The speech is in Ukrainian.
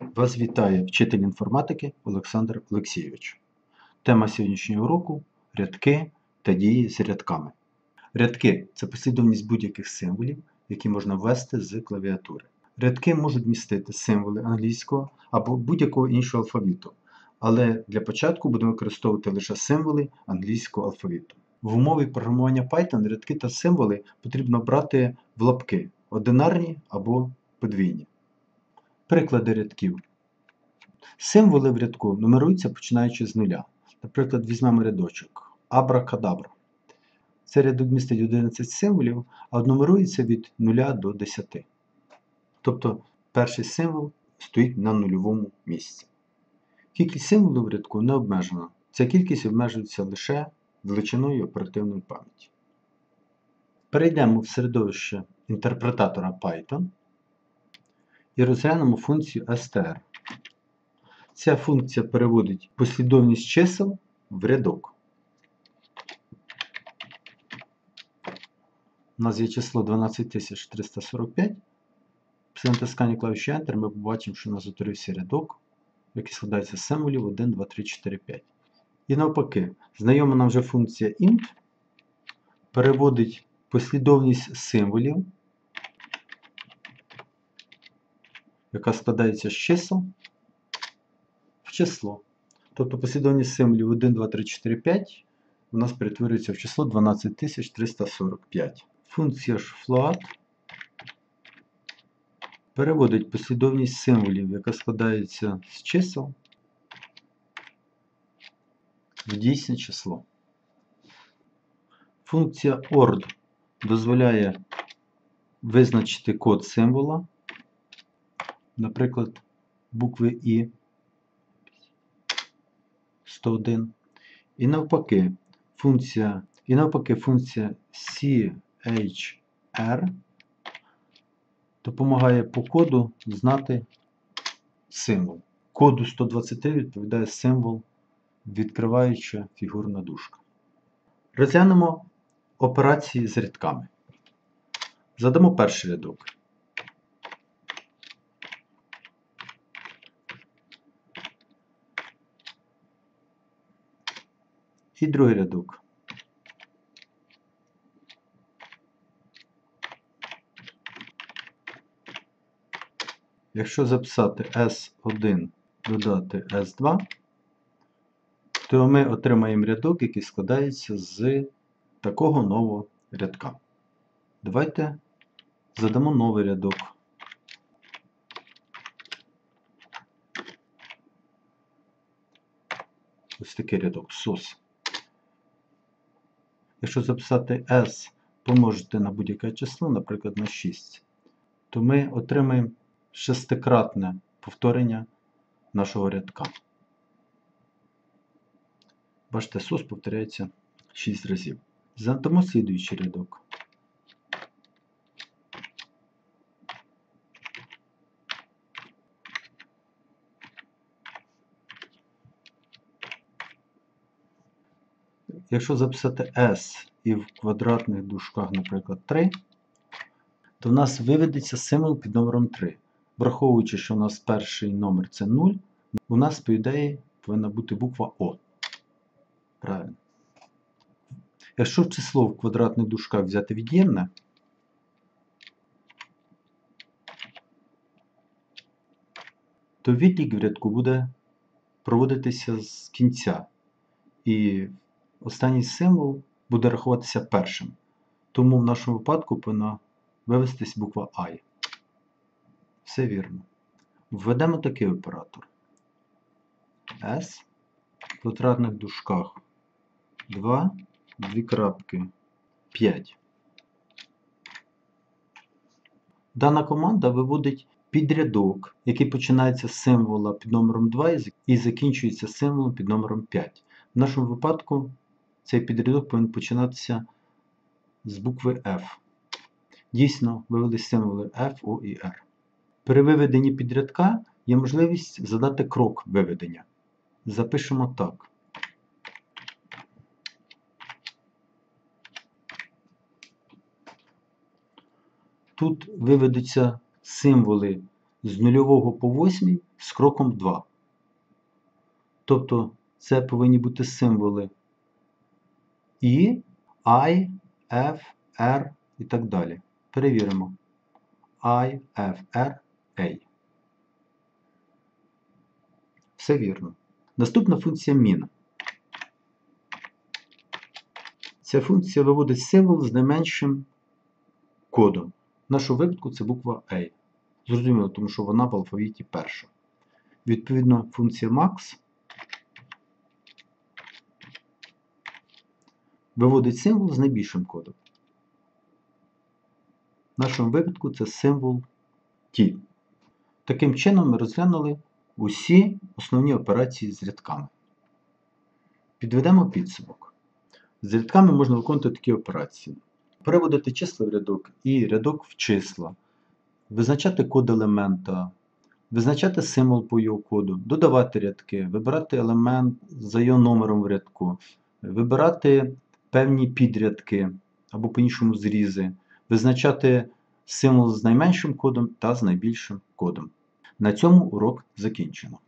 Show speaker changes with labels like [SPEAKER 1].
[SPEAKER 1] Вас вітає вчитель інформатики Олександр Олексійович. Тема сьогоднішнього уроку рядки та дії з рядками. Рядки це послідовність будь-яких символів, які можна ввести з клавіатури. Рядки можуть містити символи англійського або будь-якого іншого алфавіту, але для початку будемо використовувати лише символи англійського алфавіту. В умові програмування Python рядки та символи потрібно брати в лапки одинарні або подвійні. Приклади рядків. Символи в рядку нумеруються починаючи з нуля. Наприклад, візьмемо рядочок Абракадабра. Цей рядок містить 11 символів, а нумерується від 0 до 10. Тобто перший символ стоїть на нульовому місці. Кількість символів в рядку не обмежена. Ця кількість обмежується лише величиною оперативної пам'яті. Перейдемо в середовище інтерпретатора Python і розглянемо функцію str. Ця функція переводить послідовність чисел в рядок. У нас є число 12345. Після натискання клавіші Enter ми побачимо, що у нас утворився рядок, який складається з символів 1, 2, 3, 4, 5. І навпаки, знайома нам вже функція int переводить послідовність символів яка складається з чисел в число. Тобто послідовність символів 1, 2, 3, 4, 5 у нас перетворюється в число 12345. Функція ж float переводить послідовність символів, яка складається з чисел в дійсне число. Функція ORD дозволяє визначити код символа наприклад, букви І 101. І навпаки, функція і навпаки функція CHR допомагає по коду знати символ. Коду 123 відповідає символ, відкриваюча фігурна дужка. Розглянемо операції з рядками. Задамо перший рядок. І другий рядок. Якщо записати S1 додати S2, то ми отримаємо рядок, який складається з такого нового рядка. Давайте задамо новий рядок. Ось такий рядок SOS. Якщо записати S помножити на будь-яке число, наприклад, на 6, то ми отримаємо шестикратне повторення нашого рядка. Бачите, сус повторяється 6 разів. Задамо слідуючий рядок. Якщо записати S і в квадратних дужках, наприклад, 3, то в нас виведеться символ під номером 3. Враховуючи, що у нас перший номер це 0, у нас, по ідеї, повинна бути буква О. Правильно. Якщо число в квадратних дужках взяти від'ємне, то відлік в рядку буде проводитися з кінця. І останній символ буде рахуватися першим. Тому в нашому випадку повинна вивестись буква I. Все вірно. Введемо такий оператор. S в квадратних дужках 2, 2 крапки 5. Дана команда виводить підрядок, який починається з символа під номером 2 і закінчується символом під номером 5. В нашому випадку цей підрядок повинен починатися з букви F. Дійсно, вивели символи F, O і R. При виведенні підрядка є можливість задати крок виведення. Запишемо так. Тут виведуться символи з нульового по восьмий з кроком 2. Тобто це повинні бути символи І, I, F, R і так далі. Перевіримо. I, F, R, A. Все вірно. Наступна функція min. Ця функція виводить символ з найменшим кодом. В нашому випадку це буква A. Зрозуміло, тому що вона в алфавіті перша. Відповідно, функція max виводить символ з найбільшим кодом. В нашому випадку це символ T. Таким чином ми розглянули усі основні операції з рядками. Підведемо підсумок. З рядками можна виконувати такі операції. Переводити числа в рядок і рядок в числа, визначати код елемента, визначати символ по його коду, додавати рядки, вибирати елемент за його номером в рядку, вибирати певні підрядки або по-іншому зрізи, визначати символ з найменшим кодом та з найбільшим кодом. На цьому урок закінчено.